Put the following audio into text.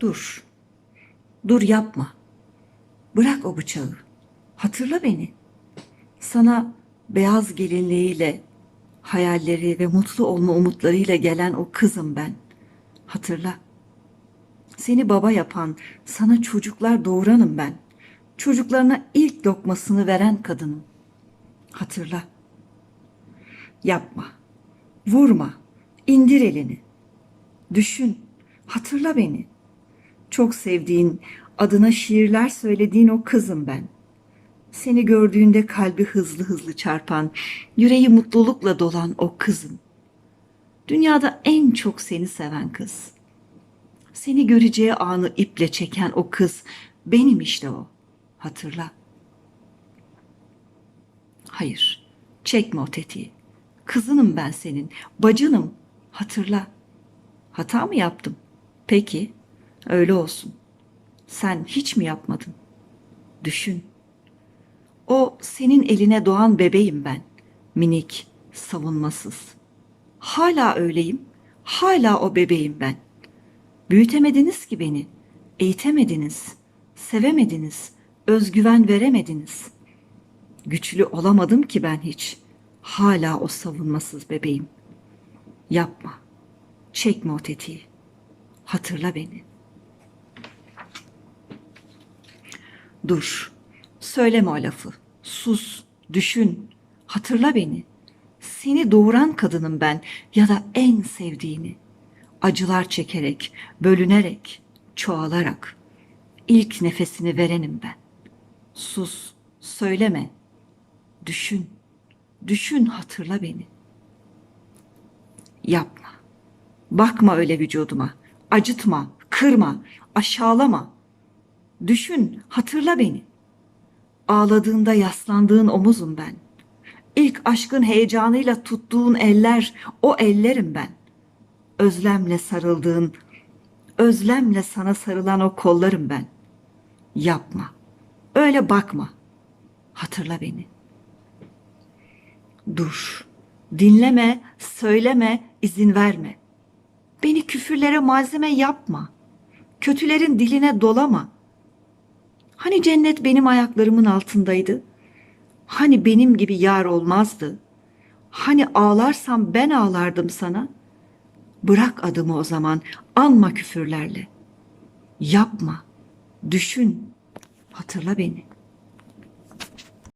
Dur. Dur yapma. Bırak o bıçağı. Hatırla beni. Sana beyaz gelinliğiyle, hayalleri ve mutlu olma umutlarıyla gelen o kızım ben. Hatırla. Seni baba yapan, sana çocuklar doğuranım ben. Çocuklarına ilk lokmasını veren kadınım. Hatırla. Yapma. Vurma. İndir elini. Düşün. Hatırla beni. Çok sevdiğin, adına şiirler söylediğin o kızım ben. Seni gördüğünde kalbi hızlı hızlı çarpan, yüreği mutlulukla dolan o kızım. Dünyada en çok seni seven kız. Seni göreceği anı iple çeken o kız benim işte o. Hatırla. Hayır, çekme o tetiği. Kızınım ben senin, bacınım. Hatırla. Hata mı yaptım? Peki, öyle olsun. Sen hiç mi yapmadın? Düşün. O senin eline doğan bebeğim ben. Minik, savunmasız. Hala öyleyim. Hala o bebeğim ben. Büyütemediniz ki beni. Eğitemediniz. Sevemediniz. Özgüven veremediniz. Güçlü olamadım ki ben hiç. Hala o savunmasız bebeğim. Yapma. Çekme o tetiği. Hatırla beni. Dur. Söyleme o lafı. Sus. Düşün. Hatırla beni. Seni doğuran kadınım ben ya da en sevdiğini. Acılar çekerek, bölünerek, çoğalarak. ilk nefesini verenim ben. Sus. Söyleme. Düşün. Düşün hatırla beni. Yapma. Bakma öyle vücuduma. Acıtma, kırma, aşağılama. Düşün, hatırla beni. Ağladığında yaslandığın omuzum ben. İlk aşkın heyecanıyla tuttuğun eller, o ellerim ben. Özlemle sarıldığın, özlemle sana sarılan o kollarım ben. Yapma. Öyle bakma. Hatırla beni. Dur. Dinleme, söyleme, izin verme. Beni küfürlere malzeme yapma. Kötülerin diline dolama. Hani cennet benim ayaklarımın altındaydı? Hani benim gibi yar olmazdı? Hani ağlarsam ben ağlardım sana? Bırak adımı o zaman, anma küfürlerle. Yapma, düşün, hatırla beni.''